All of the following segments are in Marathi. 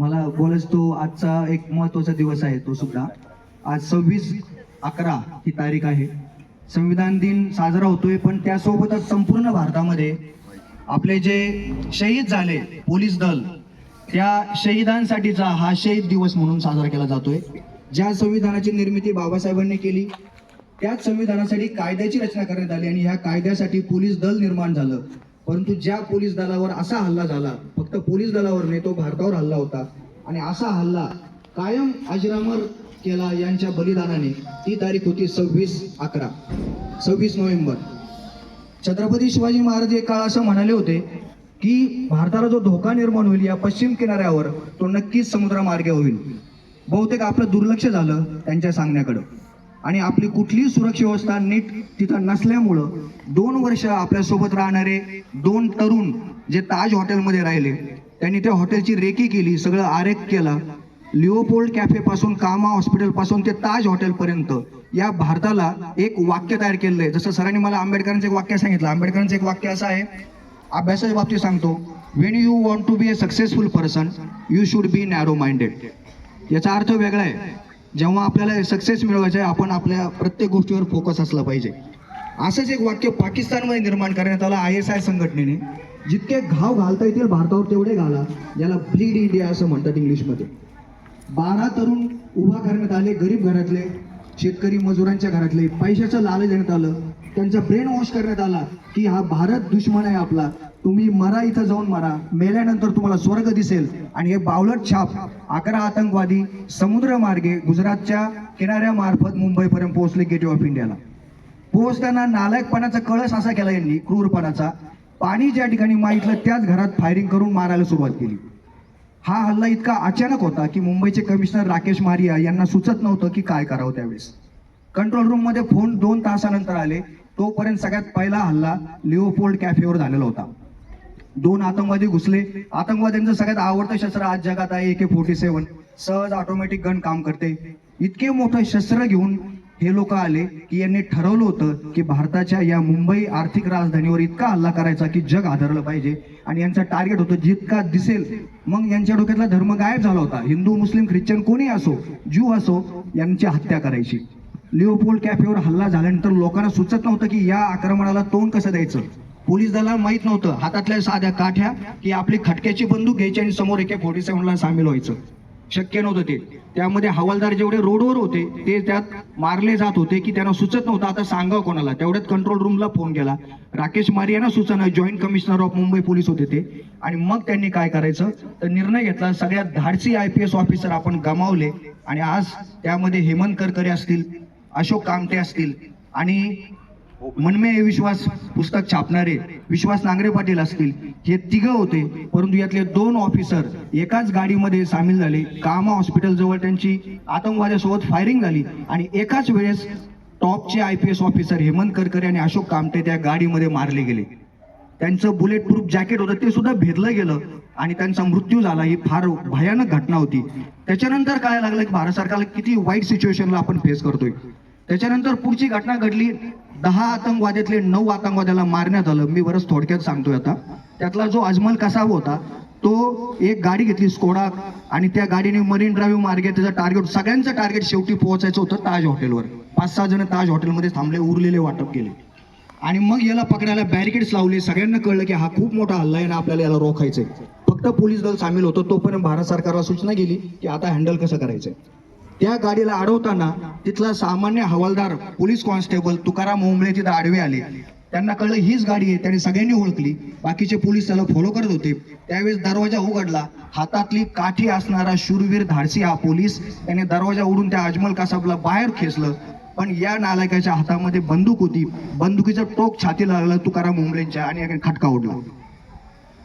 मला बोलच तो आजचा एक महत्त्वाचा दिवस आहे तो सुद्धा. आज सव्वीस अकरा ही तारीख आहे. संविधान दिन साजरा होतोय पण त्यासोबतच संपूर्ण भारतामध्ये आपले जे शहीद झाले पोलीस दल त्या शहीदांसाठीचा हा शहीद दिवस म्हणून साजरा केला जातोय. ज्या संविधानाची निर्मिती बाबासाहेबांनी केली त्याच संविधानासाठी कायद्याची रचना करण्यात आली आणि ह्या कायद्यासाठी पोलीस दल निर्माण झालं. परंतु ज्या पोलीस दलावर असा हल्ला झाला फक्त पोलीस दलावर नाही तो भारतावर हल्ला होता. आणि असा हल्ला कायम अजरामर केला यांच्या बलिदानाने. ती तारीख होती सव्वीस अकरा. सव्वीस नोव्हेंबर. छत्रपती शिवाजी महाराज एक काळ असं म्हणाले होते की भारताला जो धोका निर्माण होईल या पश्चिम किनाऱ्यावर तो नक्कीच समुद्रमार्गे होईल. बहुतेक आपलं दुर्लक्ष झालं त्यांच्या सांगण्याकडं. आणि आपली कुठलीही सुरक्षा व्यवस्था नीट तिथं नसल्यामुळं दोन वर्ष आपल्यासोबत राहणारे दोन तरुण जे ताज हॉटेलमध्ये राहिले त्यांनी त्या हॉटेलची रेकी केली सगळं आरेख केला. लिओपोल्ड कॅफेपासून कामा हॉस्पिटलपासून ते ताज हॉटेलपर्यंत या भारताला एक वाक्य तयार केलेलं आहे. जसं सरांनी मला आंबेडकरांचं एक वाक्य सांगितलं. आंबेडकरांचं एक वाक्य असं आहे अभ्यासाच्या बाबतीत सांगतो when you want to be a successful person you should be narrow minded याचा अर्थ वेगळा आहे. जेव्हा आपल्याला सक्सेस मिळवायचं आहे आपण आपल्या प्रत्येक गोष्टीवर फोकस असला पाहिजे. असंच एक वाक्य पाकिस्तानमध्ये निर्माण करण्यात आलं आय एस आय संघटनेने. जितके घाव घालता येतील भारतावर तेवढे घाला. ज्याला ब्लीड इंडिया असं म्हणतात इंग्लिशमध्ये. बारा तरुण उभा करण्यात आले गरीब घरातले शेतकरी मजुरांच्या घरातले. पैशाचं लालच देण्यात आलं. त्यांचा ब्रेन वॉश करण्यात आला की हा भारत दुश्मन आहे आपला. तुम्ही मरा इथं जाऊन मरा. मेल्यानंतर तुम्हाला स्वर्ग दिसेल. आणि हे बावलट छाप अकरा आतंकवादी समुद्र मार्गे गुजरातच्या किनाऱ्यामार्फत मुंबईपर्यंत पोहोचले गेट ऑफ इंडियाला. पोहोचताना नालायकपणाचा कळस असा केला यांनी क्रूरपणाचा. पाणी ज्या ठिकाणी मागितलं त्याच घरात फायरिंग करून मारायला सुरुवात केली. हा हल्ला इतका अचानक होता की मुंबईचे कमिशनर राकेश मारिया यांना सुचत नव्हतं की काय करावं त्यावेळेस. कंट्रोल रूममध्ये फोन दोन तासानंतर आले. तोपर्यंत सगळ्यात पहिला हल्ला लिओपोल्ड कॅफेवर झालेला होता. दोन आतंकवादी घुसले. आतंकवाद्यांचं सगळ्यात आवडतं शस्त्र आज जगात आहे ए फोर्टी सेव्हन सहज ऑटोमॅटिक गन काम करते. इतके मोठं शस्त्र घेऊन हे लोक आले की यांनी ठरवलं होतं की भारताच्या या मुंबई आर्थिक राजधानीवर इतका हल्ला करायचा की जग आदरलं पाहिजे. आणि यांचं टार्गेट होतं जितका दिसेल. मग यांच्या डोक्यातला धर्म गायब झाला होता. हिंदू मुस्लिम ख्रिश्चन कोणी असो ज्यू असो यांची हत्या करायची. लिओपोल्ड कॅफेवर हल्ला झाल्यानंतर लोकांना सुचत नव्हतं की या आक्रमणाला तोंड कसं द्यायचं? पोलीस दलाला माहीत नव्हतं. हातातल्या साध्या काठ्या की आपली खटक्याची बंदूक घ्यायची आणि समोर एके फोर्टी सेव्हनला सामील व्हायचं. शक्य नव्हतं ते. त्यामध्ये हवालदार जेवढे रोडवर होते ते त्यात मारले जात होते की त्यांना सुचत नव्हतं. आता सांगावं कोणाला? तेवढ्यात कंट्रोल रूमला फोन केला राकेश मारी यांना सूचना joint commissioner of Mumbai police होते ते. आणि मग त्यांनी काय करायचं? तर निर्णय घेतला. सगळ्यात धाडसी आय पी एस ऑफिसर आपण गमावले. आणि आज त्यामध्ये हेमंत करकरे असतील अशोक कामटे असतील आणि मनमे विश्वास पुस्तक छापणारे विश्वास नांगरे पाटील असतील हे तिघं होते. परंतु यातले दोन ऑफिसर एकाच गाडीमध्ये सामील झाले. कामा हॉस्पिटल जवळ त्यांची आतंकवाद्यासोबत फायरिंग झाली आणि एकाच वेळेस टॉपचे I P S officer Hemant Karkare आणि अशोक कामटे त्या गाडीमध्ये मारले गेले. त्यांचं बुलेट प्रूफ जॅकेट होतं ते सुद्धा भेदलं गेलं आणि त्यांचा मृत्यू झाला. ही फार भयानक घटना होती. त्याच्यानंतर काय लागलं? की भारत सरकारला किती वाईट सिच्युएशनला आपण फेस करतोय. त्याच्यानंतर पुढची घटना घडली. दहा आतंकवाद्यातले नऊ आतंकवाद्याला मारण्यात आलं. मी बरंच थोडक्यात सांगतोय आता. त्यातला जो अजमल कसाब होता तो एक गाडी घेतली स्कोडा आणि त्या गाडीने मरीन ड्राईव्ह मार्गे त्याचं टार्गेट सगळ्यांचं टार्गेट शेवटी पोहोचायचं होतं ताज हॉटेलवर. पाच सहा जण ताज हॉटेलमध्ये थांबले उरलेले वाटप केले. आणि मग याला पकडायला बॅरिकेड्स लावले. सगळ्यांना कळलं की हा खूप मोठा हल्ला आहे ना आपल्याला याला रोखायचंय. फक्त पोलीस दल सामील होतं तोपर्यंत भारत सरकारला सूचना गेली की आता हँडल कसं करायचंय. त्या गाडीला अडवताना तिथला सामान्य हवालदार पोलीस कॉन्स्टेबल तुकाराम ओंबळे तिथं आडवे आले. त्यांना कळलं हीच गाडी आहे त्यांनी सगळ्यांनी ओळखली. बाकीचे पोलीस त्याला फॉलो करत होते. त्यावेळेस दरवाजा उघडला. हातातली काठी असणारा शूरवीर धाडसी हा पोलीस त्याने दरवाजा उडून त्या अजमल कासाबला बाहेर खेचलं. पण या नालायकाच्या हातामध्ये बंदूक होती. बंदुकीचं टोक छाती लागलं तुकाराम ओंबळेंच्या आणि खटका उडला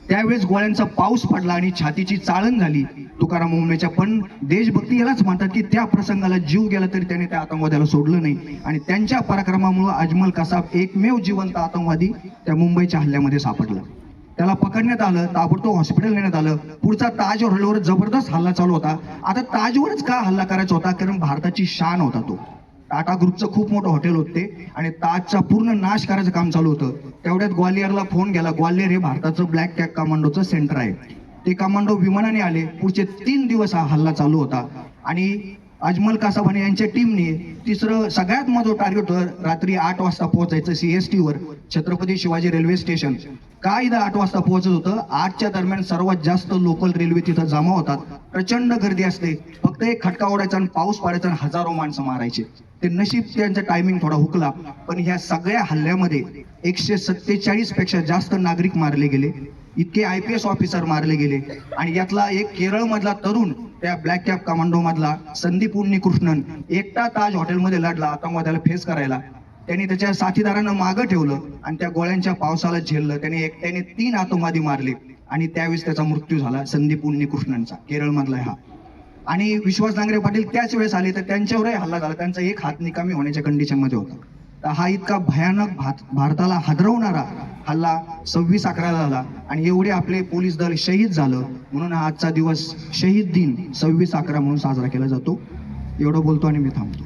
त्यावेळेस गोळ्यांचा पाऊस पडला आणि छातीची चाळण झाली. तुकाराम मुंबईच्या पण देशभक्ती यालाच म्हणतात की त्या प्रसंगाला जीव गेला तरी त्याने त्या आतंकवाद्याला सोडलं नाही. आणि त्यांच्या पराक्रमामुळे अजमल कसाब एकमेव जिवंत आतंकवादी त्या मुंबईच्या हल्ल्यामध्ये सापडला. त्याला पकडण्यात आलं ताबडतोब हॉस्पिटल नेण्यात आलं. पुढचा ताज हॉटेलवर जबरदस्त हल्ला चालू होता. आता ताजवरच का हल्ला करायचा होता? कारण भारताची शान होता तो. टाटा ग्रुपचं खूप मोठं हॉटेल होते आणि ताजचा पूर्ण नाश करायचं काम चालू होतं. तेवढ्यात ग्वालियरला फोन गेला. ग्वालियर हे भारताचं ब्लॅक कॅक कमांडोचं सेंटर आहे. ते कमांडो विमानाने आले. पुढचे तीन दिवस हा हल्ला चालू होता. आणि अजमल कासाबाने यांच्या टीमने तिसरं सगळ्यात महत्त्व टार्गेट होतं. रात्री आठ वाजता पोहोचायचं सीएसटी वर. छत्रपती शिवाजी रेल्वे स्टेशन का इथं आठ वाजता पोहोचत होतं. आठच्या दरम्यान सर्वात जास्त लोकल रेल्वे तिथं जमा होतात. प्रचंड गर्दी असते. फक्त एक खटका ओढायचा आणि पाऊस पाडायचा आणि हजारो माणसं मारायचे. ते नशीब त्यांचा टायमिंग थोडा हुकला. पण ह्या सगळ्या हल्ल्यामध्ये एकशे सत्तेचाळीसपेक्षा जास्त नागरिक मारले गेले. इतके आय पी एस ऑफिसर मारले गेले. आणि यातला एक केरळ मधला तरुण त्या ब्लॅक कॅप कमांडो मधला संदीप उन्नीकृष्णन एकटा ताज हॉटेलमध्ये लढला. आतंकवाद्याला फेस करायला. त्यांनी त्याच्या साथीदारांना मागं ठेवलं आणि त्या गोळ्यांच्या पावसाला झेललं. त्याने एकट्याने तीन आतोमादी मारले आणि त्यावेळेस त्याचा मृत्यू झाला संदीप उन्नीकृष्णनचा केरळमधला हा. आणि विश्वास नांगरे पाटील त्याच वेळेस आले तर त्यांच्यावरही हल्ला झाला. त्यांचा एक हात निकामी होण्याच्या कंडिशनमध्ये होता. तर हा इतका भयानक भात भारताला हादरवणारा हल्ला सव्वीस अकराला झाला आणि एवढे आपले पोलीस दल शहीद झालं म्हणून हा आजचा दिवस शहीद दिन सव्वीस अकरा म्हणून साजरा केला जातो. एवढं बोलतो आणि मी थांबतो.